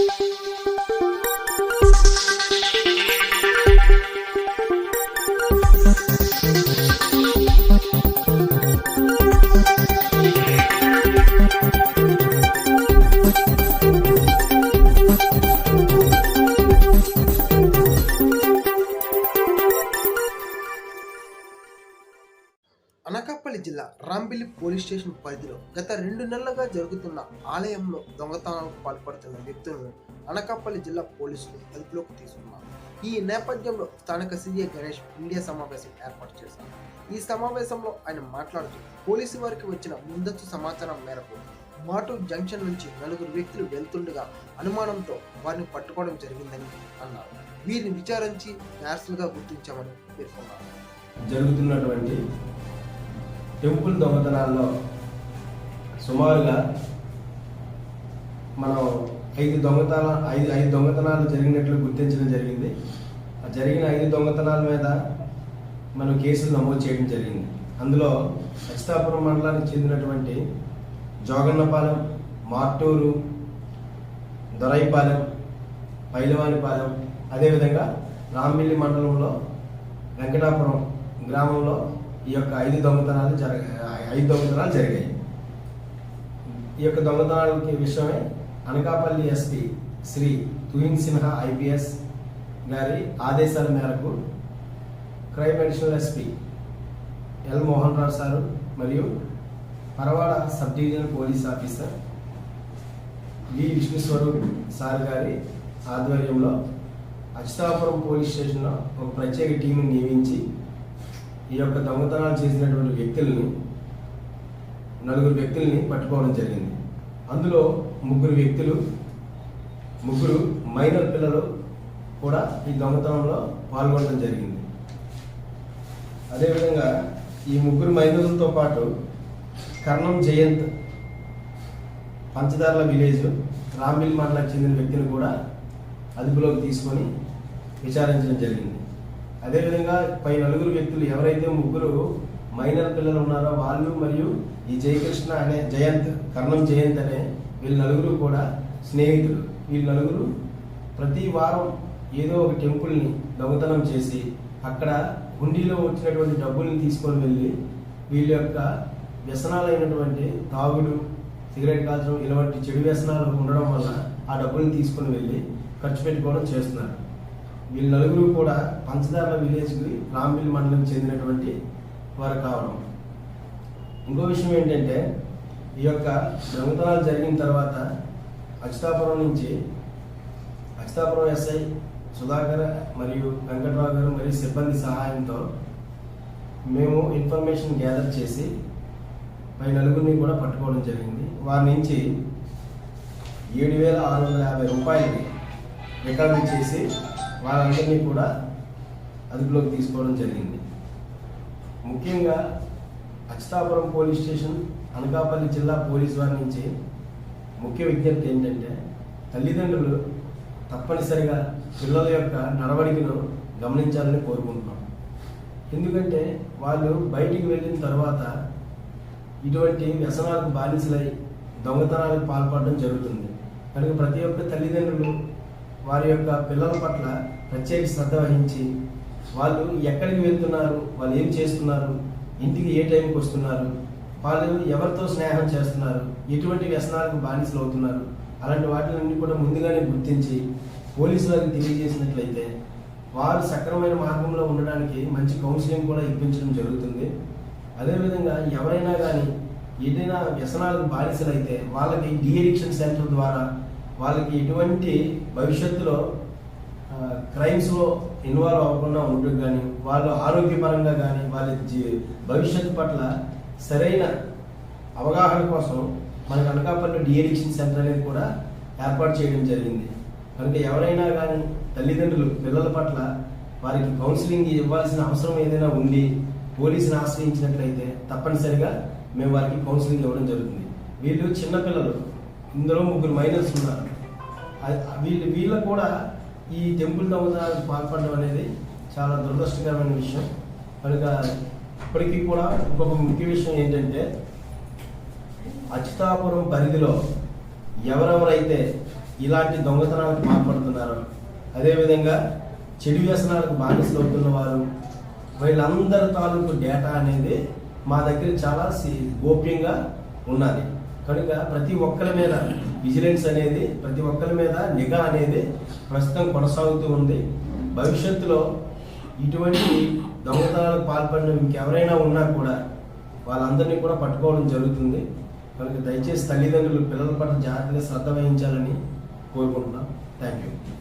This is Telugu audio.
Música అనకాపల్లి జిల్లా రాంబిల్లి పోలీస్ స్టేషన్ పరిధిలో గత రెండు నెలలుగా జరుగుతున్న ఆలయంలో దొంగతనాలకు పాల్పడుతున్న వ్యక్తులను అనకాపల్లి జిల్లా పోలీసులు అదుపులోకి తీసుకున్నారు. ఈ నేపథ్యంలో స్థానిక సీఏ గణేష్ మీడియా సమావేశం ఏర్పాటు చేశారు. ఈ సమావేశంలో ఆయన మాట్లాడుతూ పోలీసు వారికి వచ్చిన ముందస్తు సమాచారం మేరకు మాటు జంక్షన్ నుంచి నలుగురు వ్యక్తులు వెళ్తుండగా అనుమానంతో వారిని పట్టుకోవడం జరిగిందని అన్నారు. వీరిని విచారించి నేరస్తులుగా గుర్తించామని పేర్కొన్నారు. జరుగుతున్నటువంటి టెంపుల్ దొంగతనాల్లో సుమారుగా మనం ఐదు దొంగతన ఐదు ఐదు దొంగతనాలు జరిగినట్లు గుర్తించడం జరిగింది. ఆ జరిగిన ఐదు దొంగతనాల మీద మనం కేసులు నమోదు చేయడం జరిగింది. అందులో అచితాపురం మండలానికి చెందినటువంటి జోగన్నపాలెం మార్టూరు దొరైపాలెం పైలవానిపాలెం అదేవిధంగా రాంబిల్లి మండలంలో వెంకటాపురం గ్రామంలో ఈ యొక్క ఐదు దొంగతనాలు జరగ ఐదు దొంగతనాలు జరిగాయి. ఈ యొక్క దొంగతనాలకి విషయమే అనకాపల్లి ఎస్పీ శ్రీ తుహిన్ సిన్హా ఐపీఎస్ గారి ఆదేశాల మేరకు crime additional SP L Mohan Rao sir మరియు Parawada sub divisional police officer V Vishnuswaroop sir గారి ఆధ్వర్యంలో అచితాపురం పోలీస్ స్టేషన్లో ఒక ప్రత్యేక టీంను నియమించి ఈ యొక్క దొంగతనాలు చేసినటువంటి వ్యక్తులను నలుగురు వ్యక్తుల్ని పట్టుకోవడం జరిగింది. అందులో ముగ్గురు వ్యక్తులు ముగ్గురు మైనర్ పిల్లలు కూడా ఈ దొంగతనంలో పాల్గొనడం జరిగింది. అదేవిధంగా ఈ ముగ్గురు మైనర్లతో పాటు కర్ణం జయంత్ పంచదార్ల విలేజ్ రాంబిల్ మండలకు చెందిన వ్యక్తిని కూడా అదుపులోకి తీసుకొని విచారించడం జరిగింది. అదేవిధంగా పై నలుగురు వ్యక్తులు ఎవరైతే ముగ్గురు మైనర్ పిల్లలు ఉన్నారో వాళ్ళు మరియు ఈ జయకృష్ణ అనే జయంత్ కర్ణం జయంత్ అనే వీళ్ళ నలుగురు కూడా స్నేహితులు. వీళ్ళ నలుగురు ప్రతి వారం ఏదో ఒక టెంపుల్ని దొంగతనం చేసి అక్కడ హుండీలో వచ్చినటువంటి డబ్బుల్ని తీసుకొని వెళ్ళి వీళ్ళ యొక్క వ్యసనాలైనటువంటి తాగుడు సిగరెట్ కాల్చడం ఇలాంటి చెడు వ్యసనాలు ఉండడం వల్ల ఆ డబ్బుల్ని తీసుకొని వెళ్ళి ఖర్చు పెట్టుకోవడం చేస్తున్నారు. వీళ్ళు నలుగురు కూడా పంచదార విలేజ్కి రాంబిల్ మండలం చెందినటువంటి వారు కావడం. ఇంకో విషయం ఏంటంటే ఈ యొక్క దొంగతనాలు జరిగిన తర్వాత అచితాపురం నుంచి అచితాపురం ఎస్ఐ సుధాకర్ మరియు వెంకట్రావు గారు మరియు సిబ్బంది సహాయంతో మేము ఇన్ఫర్మేషన్ గ్యాదర్ చేసి పై నలుగురిని కూడా పట్టుకోవడం జరిగింది. వారి నుంచి ఏడు వేల ఆరు వందల యాభై రూపాయలు రికవరీ చేసి వారందరినీ కూడా అదుపులోకి తీసుకోవడం జరిగింది. ముఖ్యంగా అచితాపురం పోలీస్ స్టేషన్ అనకాపల్లి జిల్లా పోలీస్ వారి నుంచి ముఖ్య విజ్ఞప్తి ఏంటంటే తల్లిదండ్రులు తప్పనిసరిగా పిల్లల యొక్క నడవడికను గమనించాలని కోరుకుంటున్నాం. ఎందుకంటే వాళ్ళు బయటికి వెళ్ళిన తర్వాత ఇటువంటి వ్యసనాలకు బానిసలై దొంగతనాలకు పాల్పడడం జరుగుతుంది. కనుక ప్రతి ఒక్క తల్లిదండ్రులు వారి యొక్క పిల్లల పట్ల ప్రత్యేక శ్రద్ధ వహించి వాళ్ళు ఎక్కడికి వెళ్తున్నారు వాళ్ళు ఏం చేస్తున్నారు ఇంటికి ఏ టైంకి వస్తున్నారు వాళ్ళు ఎవరితో స్నేహం చేస్తున్నారు ఎటువంటి వ్యసనాలకు బానిసలు అవుతున్నారు అలాంటి వాటిలన్నీ కూడా ముందుగానే గుర్తించి పోలీసులకు తెలియజేసినట్లయితే వారు సక్రమైన మార్గంలో ఉండడానికి మంచి కౌన్సిలింగ్ కూడా ఇప్పించడం జరుగుతుంది. అదేవిధంగా ఎవరైనా కానీ ఏదైనా వ్యసనాలకు బానిసలైతే వాళ్ళకి డిఎడిక్షన్ సెంటర్ ద్వారా వాళ్ళకి ఎటువంటి భవిష్యత్తులో క్రైమ్స్లో ఇన్వాల్వ్ అవ్వకుండా ఉంటుంది కానీ వాళ్ళు ఆరోగ్యపరంగా కానీ వాళ్ళ జీ- భవిష్యత్తు పట్ల సరైన అవగాహన కోసం మనకు అనకాపల్లి డిఎడిక్షన్ సెంటర్ అనేది కూడా ఏర్పాటు చేయడం జరిగింది. కనుక ఎవరైనా కానీ తల్లిదండ్రులు పిల్లల పట్ల వారికి కౌన్సిలింగ్ ఇవ్వాల్సిన అవసరం ఏదైనా ఉండి పోలీసుని ఆశ్రయించినట్లయితే తప్పనిసరిగా మేము వారికి కౌన్సిలింగ్ ఇవ్వడం జరుగుతుంది. వీళ్ళు చిన్నపిల్లలు ఇందులో ముగ్గురు మైనర్స్ ఉన్నారు. వీళ్ళు వీళ్ళకు కూడా ఈ టెంపుల్ దొంగతనానికి పాల్పడడం అనేది చాలా దురదృష్టకరమైన విషయం. కనుక ఇప్పటికీ కూడా ఇంకొక ముఖ్య విషయం ఏంటంటే అచితాపురం పరిధిలో ఎవరెవరైతే ఇలాంటి దొంగతనాలకు పాల్పడుతున్నారో అదేవిధంగా చెడు వ్యసనాలకు బానిసలు అవుతున్న వారు వీళ్ళందరి తాలూకు డేటా అనేది మా దగ్గర చాలా గోప్యంగా ఉన్నది. కనుక ప్రతి ఒక్కరి మీద విజిలెన్స్ అనేది ప్రతి ఒక్కరి మీద నిఘా అనేది ప్రస్తుతం కొనసాగుతూ ఉంది. భవిష్యత్తులో ఇటువంటి దొంగతనాలకు పాల్పడిన ఇంకెవరైనా ఉన్నా కూడా వాళ్ళందరినీ కూడా పట్టుకోవడం జరుగుతుంది. కనుక దయచేసి తల్లిదండ్రులు పిల్లల పట్ల జాగ్రత్తగా శ్రద్ధ వహించాలని కోరుకుంటున్నాం. Thank you